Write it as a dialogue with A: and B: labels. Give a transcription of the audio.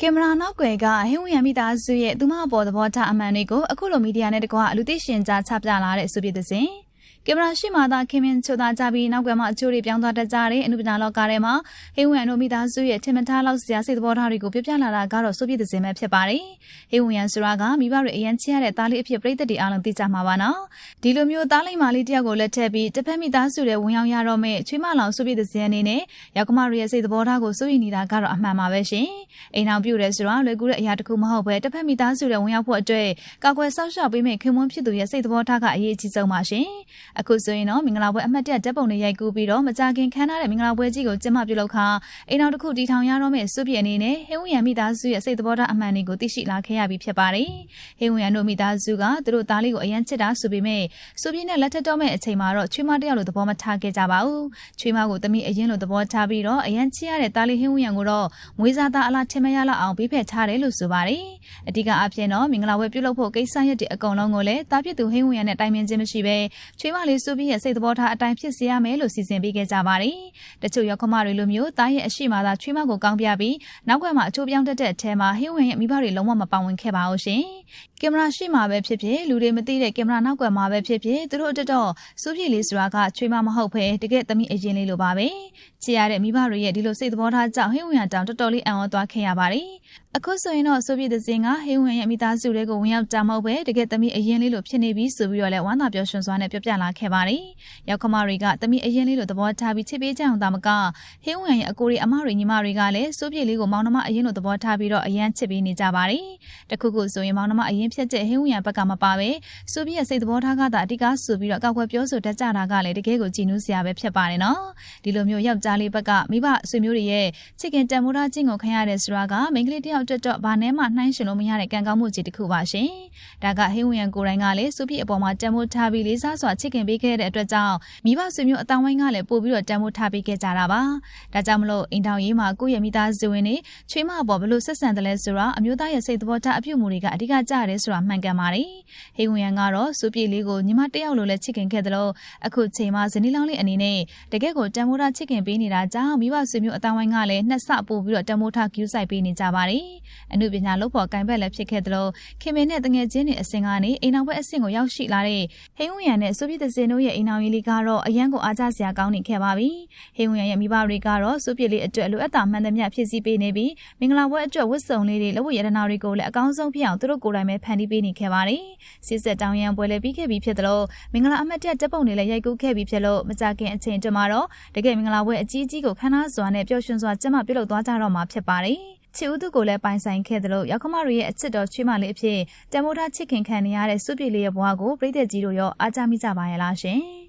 A: ကင်မရာနောက်ွယ်ကဟင်းဝင်ရမိသားစုရဲ့သူမအပေါ်သဘောထားအမှန်တွေကိုအခုလိုမီဒီယာနဲ့တကွာလူသိရှင်ကြားချပြလာတဲ့ဆိုပြတဲ့စဉ် ကင်မရာရှိမှသာခင်မင်းချိုသားကြပြီးနောက်ကွယ်မှာအချိုးတွေပြောင်းသွားတတ်ကြတဲ့အနုပညာလောကထဲမှာဟင်းဝင်တို့မိသားစုရဲ့ထင်မထားလောက်စရာစိတ်သဘောထားတွေကိုပြပြလာတာကတော့ဆိုပြတဲ့စဉ်ပဲဖြစ်ပါတယ်ဟင်းဝင်ရဆိုတာကမိဘတွေအရန်ချစ်ရတဲ့သားလေးအဖြစ်ပြိသက်တွေအားလုံးသိကြမှာပါနော်ဒီလိုမျိုးသားလေးမလေးတယောက်ကိုလက်ထပ်ပြီးတစ်ဖက်မိသားစုတွေဝင်ရောက်ရတော့မဲ့ချွေးမလောင်ဆိုပြတဲ့စဉ်အနေနဲ့ရောက်ကမတွေရဲ့စိတ်သဘောထားကိုစိုးရိမ်နေတာကတော့အမှန်ပါပဲရှင်အိမ်အောင်ပြုတယ်ဆိုတာလွယ်ကူတဲ့အရာတစ်ခုမဟုတ်ဘဲတစ်ဖက်မိသားစုတွေဝင်ရောက်ဖို့အတွက်ကာကွယ်ဆောက်ရှောက်ပေးမဲ့ခင်မွန်းဖြစ်သူရဲ့စိတ်သဘောထားကအရေးအကြီးဆုံးပါရှင်အခုဆိုရင်တော့မင်္ဂလာပွဲအမှတ်တရဓာတ်ပုံတွေရိုက်ကူးပြီးတော့မကြခင်ခမ်းနားတဲ့မင်္ဂလာပွဲကြီးကိုကျင်းပပြုလုပ်ခါအိမ်အောင်တစ်ခုတီထောင်ရတော့မဲ့စုပြည့်အနေနဲ့ဟင်းဝင်ရမိသားစုရဲ့စိတ်သဘောထားအမှန်တွေကိုသိရှိလာခဲ့ရပြီဖြစ်ပါတယ်ဟင်းဝင်ရတို့မိသားစုကသူတို့သားလေးကိုအရန်ချစ်တာဆိုပေမဲ့စုပြည့်နဲ့လက်ထပ်တော့မဲ့အချိန်မှာတော့ချွေးမတယောက်လိုသဘောမထားခဲ့ကြပါဘူးချွေးမကိုတမိအရင်လိုသဘောထားပြီးတော့အရန်ချစ်ရတဲ့သားလေးဟင်းဝင်ရကိုတော့မွေးစားသားအလားထင်မရလောက်အောင်ဘေးဖက်ထားတယ်လို့ဆိုပါတယ်အဓိကအဖြစ်တော့မင်္ဂလာပွဲပြုလုပ်ဖို့ကိစ္စရက်တွေအကုန်လုံးကိုလည်းတားပြစ်သူဟင်းဝင်ရနဲ့တိုင်ပင်ခြင်းမရှိဘဲချွေးမလေးစုပြည့်ရဲ့စိတ်သဘောထားအတိုင်းဖြစ်စေရမယ်လို့စီစဉ်ပေးခဲ့ကြပါတယ်တချို့ရောက်ခမတွေလိုမျိုးတားရဲ့အရှိမသာချွေးမကိုကောင်းပြပြီးနောက်ကွယ်မှာအချိုးပြောင်းတတ်တဲ့အထဲမှာဟင်းဝင်ရဲ့မိဘတွေလုံးဝမပါဝင်ခဲ့ပါဘူးရှင်ကင်မရာရှိမှာပဲဖြစ်ဖြစ်လူတွေမသိတဲ့ကင်မရာနောက်ကွယ်မှာပဲဖြစ်ဖြစ်သူတို့အတွက်တော့စုပြည့်လေးဆိုတာကချွေးမမဟုတ်ဘဲတကယ်သမီးအရင်လေးလိုပါပဲချစ်ရတဲ့မိဘတွေရဲ့ဒီလိုစိတ်သဘောထားကြောင့်ဟင်းဝင်ရတောင်တော်တော်လေးအံ့ဩသွားခဲ့ရပါတယ်အခုဆိုရင်တော့ဆိုပြည့်တဲ့စင်ကဟင်းဝင်ရဲ့မိသားစုတွေကိုဝင်ရောက်တာမဟုတ်ပဲတကယ်သမီးအရင်လေးလိုဖြစ်နေပြီဆိုပြီးတော့လဲဝမ်းသာပျော်ရွှင်စွာနဲ့ပြပြလာခဲ့ပါတယ်ရောက်ခမတွေကသမီးအရင်လေးလိုသဘောထားပြီးချစ်ပေးကြအောင်တာမကဟင်းဝင်ရဲ့အကိုတွေအမတွေညီမတွေကလည်းဆိုပြည့်လေးကိုမောင်နှမအရင်လိုသဘောထားပြီးတော့အရန်ချစ်ပေးနေကြပါတယ်တခုခုဆိုရင်မောင်နှမအရင်ဖြစ်တဲ့ဟင်းဝင်ဘက်ကမပါပဲဆိုပြည့်ရဲ့စိတ်သဘောထားကသာအတိကဆိုပြီးတော့ကောက်ွယ်ပြောဆိုတတ်ကြတာကလည်းတကယ်ကိုကြည်နူးစရာပဲဖြစ်ပါတယ်နော်ဒီလိုမျိုးယောက်ျားလေးဘက်ကမိဘဆွေမျိုးတွေရဲ့ချစ်ခင်တန်မိုးထားခြင်းကိုခံရတဲ့ဆိုတာကမိန်းကလေးတယောက်အတွက်တော့ဘာနဲ့မှနှိုင်းရှင်လို့မရတဲ့ကံကောင်းမှုကြီးတစ်ခုပါရှင်ဒါကဟင်းဝင်ကိုယ်တိုင်ကလည်းစုပြည့်အပေါ်မှာတန်မိုးထားပြီးလေးစားစွာချစ်ခင်ပေးခဲ့တဲ့အတွက်ကြောင့်မိဘဆွေမျိုးအတောင်ဝိုင်းကလည်းပို့ပြီးတော့တန်မိုးထားပေးခဲ့ကြတာပါဒါကြောင့်မလို့အိမ်ထောင်ရေးမှာကိုယ့်ရဲ့မိသားစုဝင်တွေချွေးမအပေါ်ဘလို့ဆက်ဆံတယ်လဲဆိုတာအမျိုးသားရဲ့စိတ်သဘောထားအပြုမှုတွေကအဓိကကြရတယ်ဆိုတာမှန်ကန်ပါတယ်ဟင်းဝင်ကတော့စုပြည့်လေးကိုညီမတယောက်လိုလည်းချစ်ခင်ခဲ့တယ်လို့အခုချိန်မှာဇနီးလောင်းလေးအနေနဲ့တကယ့်ကိုတန်မိုးထားချစ်ခင်ပေးနေတာကြောင့်မိဘဆွေမျိုးအတောင်ဝိုင်းကလည်းနှစ်ဆပို့ပြီးတော့တန်မိုးထားကျူးဆိုင်ပေးနေကြပါတယ်အမှုပညာလုပ်ဖို့ကင်ဘက်လည်းဖြစ်ခဲ့တယ်လို့ခင်မင်းနဲ့တငယ်ချင်းတွေအစင်ကနေအိမ်အောင်ဘက်အဆင့်ကိုရောက်ရှိလာတဲ့ဟင်းဝင်ရနဲ့ဆိုပြည့်တဲ့စင်တို့ရဲ့အိမ်အောင်ရေးလေးကတော့အရန်ကိုအားကြစရာကောင်းနေခဲ့ပါပြီဟင်းဝင်ရရဲ့မိဘတွေကတော့ဆိုပြည့်လေးအတွက်လိုအပ်တာမှန်သမျှဖြည့်ဆည်းပေးနေပြီးမင်္ဂလာပွဲအတွက်ဝတ်စုံလေးတွေလက်ဝတ်ရတနာတွေကိုလည်းအကောင်းဆုံးဖြစ်အောင်သူတို့ကိုယ်တိုင်ပဲဖန်တီးပေးနေခဲ့ပါတယ်စစ်ဆက်တောင်းရန်ပွဲလည်းပြီးခဲ့ပြီးဖြစ်တယ်လို့မင်္ဂလာအမတ်တက်တပ်ပုံတွေလည်းရိုက်ကူးခဲ့ပြီးဖြစ်လို့မကြခင်အချိန်တမှာတော့တကယ်မင်္ဂလာပွဲအကြီးကြီးကိုခမ်းနားစွာနဲ့ပျော်ရွှင်စွာကျင်းပပြုလုပ်သွားကြတော့မှာဖြစ်ပါတယ် ချစ်ဦးသူကိုလည်းပိုင်ဆိုင်ခဲ့တယ်လို့ရောက်ခမတွေရဲ့အချစ်တော်ချွေးမလေးအဖြစ်တမိုးထားချစ်ခင်ခံနေရတဲ့စုပြည့်လေးရဲ့ဘဝကိုပြည်သက်ကြီးတို့ရောအားကြမိကြပါရဲ့လားရှင်